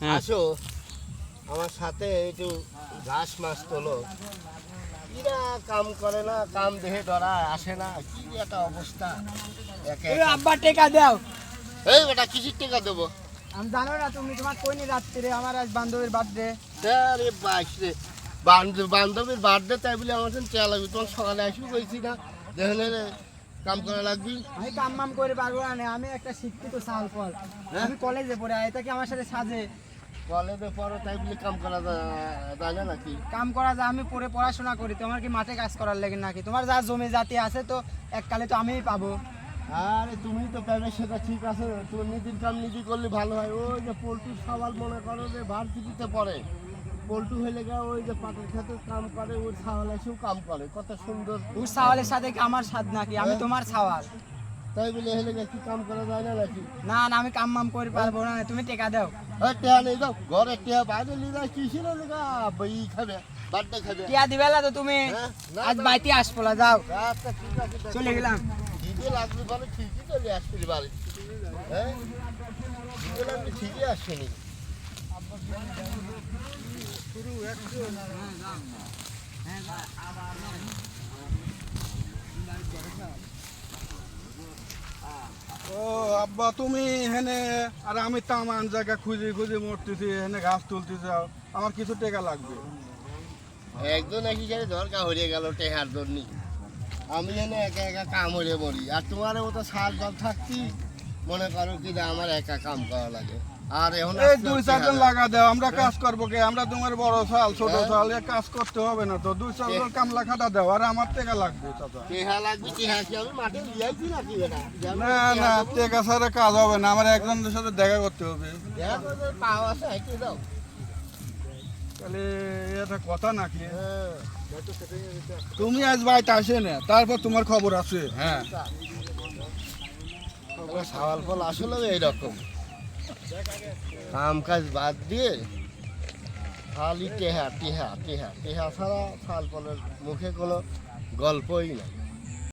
হ্যাঁ। আসো। আমার সাথে একটু ঘাস মাছ তোলো। এরা কাম করে না কাম দেহে ধরা আসে না। কি একটা অবস্থা। আব্বা টেকা দাও। এই বেটা কিসির টাকা দেবো? আমি জানো না তুমি তোমার কইনি রাত্রে আমার আজ বান্ধবীর বার্থডে। আরে বাস রে। বান্ধব- বান্ধবীর বার্থডে তাই বলে আমার চেয়া লাগবে। তোমার সকালে আসবি বলছি না। দেখলে কাম করা লাগবি? আমি কাম মাম করে পারব না আমি একটা শিক্ষিত সাল হ্যাঁ? আমি কলেজে পড়ে এটা কি আমার সাথে সাজে? কলেজে পড়ো তাই বলে কাম করা যায় না নাকি কাম করা যায় আমি পড়ে পড়াশোনা করি তোমার কি মাঠে কাজ করার লাগে নাকি? তোমার যা জমি জাতি আছে তো এককালে তো আমিই পাবো। আরে তুমি তো প্যামের সেটা ঠিক আছে তুমি নিজের কাম নিজে করলে ভালো হয়। ওই যে পোলট্রির সওয়াল মনে করো যে ভার্সিটিতে পড়ে। পোলট্রি হলে ওই যে পাটের খেতে কাম করে ওই ছাওয়াল এসেও কাম করে। কত সুন্দর। ওর সাওয়ালের সাথে কি আমার স্বাদ নাকি? আমি হ্যাঁ? তোমার সাওয়াল তাই বলে হলে কি কাম করা যায় না নাকি? না না আমি কাম মাম করে পারব না। তুমি টেকা দাও। এই টেহা নেই যাও। ঘরে টেহা বাইরে নিয়ে যাও কিসের লেগা বই খাবে বার্থডে খাবে। টিয়া দিবে না তো তুমি? হ্যাঁ? আজ। বাইতে আসব না, যাও। আচ্ছা। চলে গেলাম। দিদি লাগবে বলে ঠিকই চলে আসছিলি বাড়ি। হ্যাঁ? দিদি লাগবে ঠিকই আসছিনি ও আব্বা, তুমি হেনে আর আমি তামান জায়গা খুঁজে খুঁজে মরতেছি হেনে ঘাস তুলতেছি আমার কিছু টাকা লাগবে। একজন একই জায়গায় দরকার হয়ে গেল টেহার জন্য। আমি যেন একা একা কাম হয়ে পড়ি আর তোমার মতো সার জল থাকতি। মনে করো কি যে আমার একা কাম করা লাগে। আর এখন এই দুই চারজন লাগা দাও আমরা কাজ করব কে? আমরা তোমার বড় ছোট হ্যাঁ। কাজ করতে হবে না তো। দুই চারজন কামলা খাটা দাও আর আমার টাকা লাগবে না না টাকা ছাড়া কাজ হবে না আমার একজনের সাথে দেখা করতে হবে। তাহলে এটা কথা নাকি? হ্যাঁ তুমি আজ বাড়িতে আসে না তারপর তোমার খবর আছে হ্যাঁ। সাওয়াল ফল আসলে এইরকম। কাম কাজ বাদ দিয়ে খালি টেহা টেহা টেহা টেহা ছাড়া শাল ফলের মুখে কোনো গল্পই নাই।